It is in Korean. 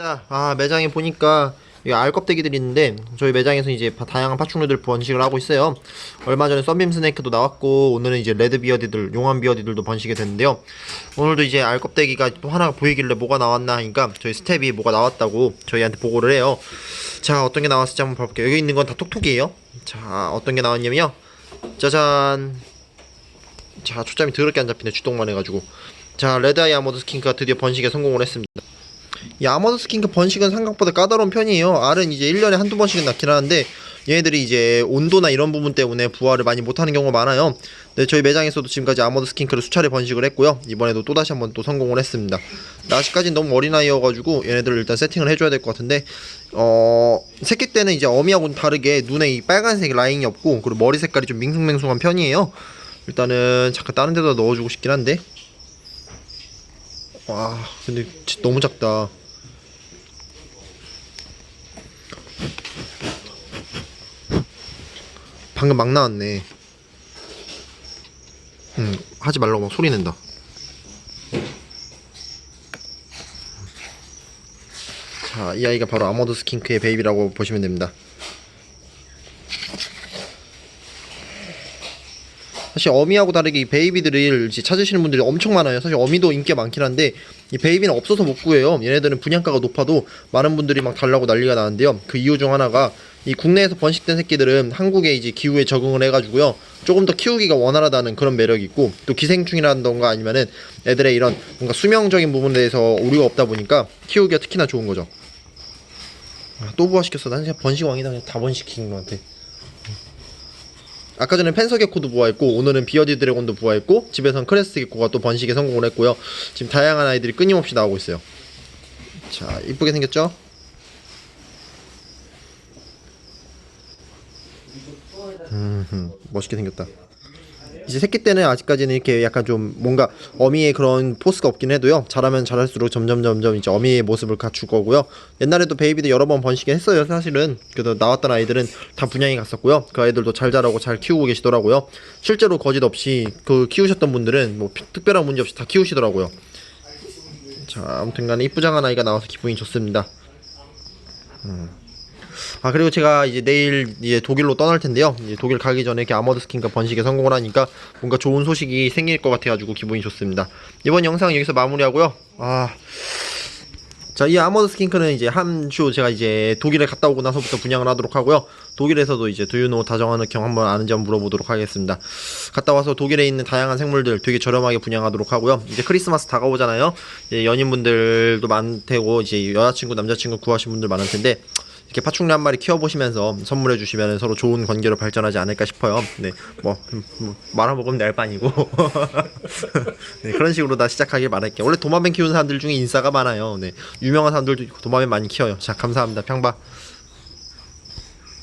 아 매장에 보니까 이 알껍데기들이 있는데 저희 매장에서 이제 바- 다양한 파충류들 번식을 하고 있어요. 얼마 전에 썬빔 스네이크도 나왔고 오늘은 이제 레드 비어디들, 용암 비어디들도 번식이 됐는데요. 오늘도 이제 알껍데기가 또 하나 보이길래 뭐가 나왔나 하니까 저희 스텝이 뭐가 나왔다고 저희한테 보고를 해요. 자 어떤 게 나왔을지 한번 봐볼게요. 여기 있는 건 다 톡톡이에요. 자 어떤 게 나왔냐면요. 짜잔. 자 초점이 더럽게 안 잡히네 주동만 해가지고. 자 레드 아이 아머드 스킨크가 드디어 번식에 성공을 했습니다. 이 아머드 스킨크 번식은 생각보다 까다로운 편이에요. 알은 이제 1년에 한두 번씩은 낳긴 하는데 얘네들이 이제 온도나 이런 부분 때문에 부화를 많이 못하는 경우가 많아요. 네, 저희 매장에서도 지금까지 아머드 스킨크를 수차례 번식을 했고요. 이번에도 또다시 한번 또 성공을 했습니다. 아직까지는 너무 어린아이여가지고 얘네들을 일단 세팅을 해줘야 될 것 같은데 어... 새끼 때는 이제 어미하고는 다르게 눈에 이 빨간색 라인이 없고 그리고 머리 색깔이 좀 밍숭맹숭한 편이에요. 일단은 잠깐 다른 데다 넣어주고 싶긴 한데 와 근데 너무 작다 방금 막 나왔네 응 하지 말라고 막 소리 낸다 자 이 아이가 바로 아머드 스킨크의 베이비라고 보시면 됩니다 사실 어미하고 다르게 이 베이비들을 찾으시는 분들이 엄청 많아요. 사실 어미도 인기가 많긴 한데 이 베이비는 없어서 못 구해요. 얘네들은 분양가가 높아도 많은 분들이 막 달라고 난리가 나는데요. 그 이유 중 하나가 이 국내에서 번식된 새끼들은 한국의 이제 기후에 적응을 해가지고요. 조금 더 키우기가 원활하다는 그런 매력이 있고 또 기생충이라던가 아니면은 애들의 이런 뭔가 수명적인 부분에 대해서 오류가 없다 보니까 키우기가 특히나 좋은 거죠. 아, 또 부화시켰어. 난 그냥 번식왕이다. 그냥 다 번식시킨 것 같아. 아까 전에 펜서게코도 부화했고 오늘은 비어디 드래곤도 부화했고 집에선 크레스트 게코가 또 번식에 성공을 했고요. 지금 다양한 아이들이 끊임없이 나오고 있어요. 자 이쁘게 생겼죠? 음, 멋있게 생겼다. 이제 새끼 때는 아직까지는 이렇게 약간 좀 뭔가 어미의 그런 포스가 없긴 해도요. 잘하면 잘할수록 점점 점점 이제 어미의 모습을 갖출 거고요. 옛날에도 베이비도 여러 번 번식을 했어요. 사실은 그래도 나왔던 아이들은 다 분양이 갔었고요. 그 아이들도 잘 자라고 잘 키우고 계시더라고요. 실제로 거짓 없이 그 키우셨던 분들은 뭐 피- 특별한 문제 없이 다 키우시더라고요. 자, 아무튼간에 이쁘장한 아이가 나와서 기분이 좋습니다. 아 그리고 제가 이제 내일 이제 독일로 떠날 텐데요. 이제 독일 가기 전에 이렇게 아머드 스킨과 번식에 성공을 하니까 뭔가 좋은 소식이 생길 것 같아가지고 기분이 좋습니다. 이번 영상 여기서 마무리하고요. 아. 자, 이 아머드 스킨크는 이제 한 주 제가 이제 독일에 갔다 오고 나서부터 분양을 하도록 하고요. 독일에서도 이제 두유노 다정하는 경 한번 아는지 한번 물어보도록 하겠습니다. 갔다 와서 독일에 있는 다양한 생물들 되게 저렴하게 분양하도록 하고요. 이제 크리스마스 다가오잖아요. 이제 연인분들도 많대고 이제 여자친구 남자친구 구하신 분들 많을 텐데 이렇게 파충류 한 마리 키워보시면서 선물해 주시면 서로 좋은 관계로 발전하지 않을까 싶어요. 네, 뭐, 음, 뭐 말아먹으면 낼 바니고 네, 그런 식으로 다 시작하길 바랄게요. 원래 도마뱀 키우는 사람들 중에 인싸가 많아요. 네, 유명한 사람들도 도마뱀 많이 키워요. 자, 감사합니다. 평바.